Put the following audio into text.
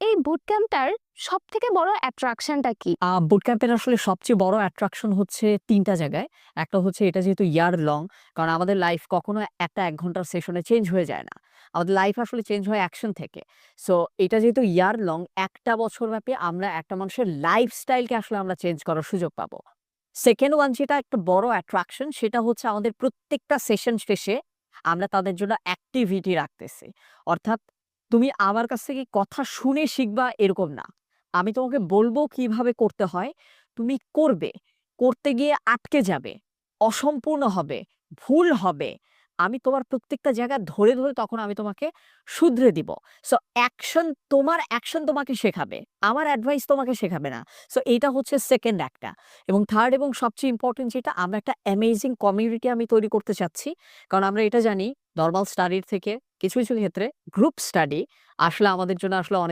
এই বুট ক্যাম্পটার সবথেকে বড় অ্যাট্রাকশনটা কি? বুট ক্যাম্পের আসলে সবচেয়ে বড় অ্যাট্রাকশন হচ্ছে তিনটা জায়গায়। একটা হচ্ছে এটা যেহেতু ইয়ার লং কারণ আমাদের লাইফ কখনো একটা এক ঘণ্টার সেশনে চেঞ্জ হয়ে যায় না। আমাদের লাইফ আসলে চেঞ্জ হয় অ্যাকশন থেকে। সো এটা যেহেতু ইয়ার লং একটা বছর ব্যাপী আমরা একটা মানুষের লাইফস্টাইলকে আসলে আমরা চেঞ্জ করার সুযোগ পাবো। সেকেন্ড ওয়ান যেটা একটা বড় অ্যাট্রাকশন সেটা হচ্ছে আমাদের প্রত্যেকটা সেশন শেষে আমরা তাদের জন্য অ্যাক্টিভিটি রাখতেছি। অর্থাৎ তুমি আমার কাছ থেকে কথা শুনে শিখবা এরকম না। আমি তোমাকে বলব কীভাবে করতে হয়। তুমি করবে। করতে গিয়ে আটকে যাবে। অসম্পূর্ণ হবে, ভুল হবে। আমি তোমার প্রত্যেকটা জায়গা ধরে, ধরে তখন আমি তোমাকে শুধরে দিব। সো অ্যাকশন তোমার অ্যাকশন তোমাকে শেখাবে। আমার অ্যাডভাইস তোমাকে শেখাবে না। সো এইটা হচ্ছে সেকেন্ড একটা। এবং থার্ড এবং সবচেয়ে ইম্পোর্টেন্ট যেটা আমরা একটা অ্যামেজিং কমিউনিটি আমি তৈরি করতে চাচ্ছি। কারণ আমরা এটা জানি নরমাল স্টাডির থেকে কিছু, কিছু ক্ষেত্রে গ্রুপ স্টাডি আসলে আমাদের জন্য আসলে অনেক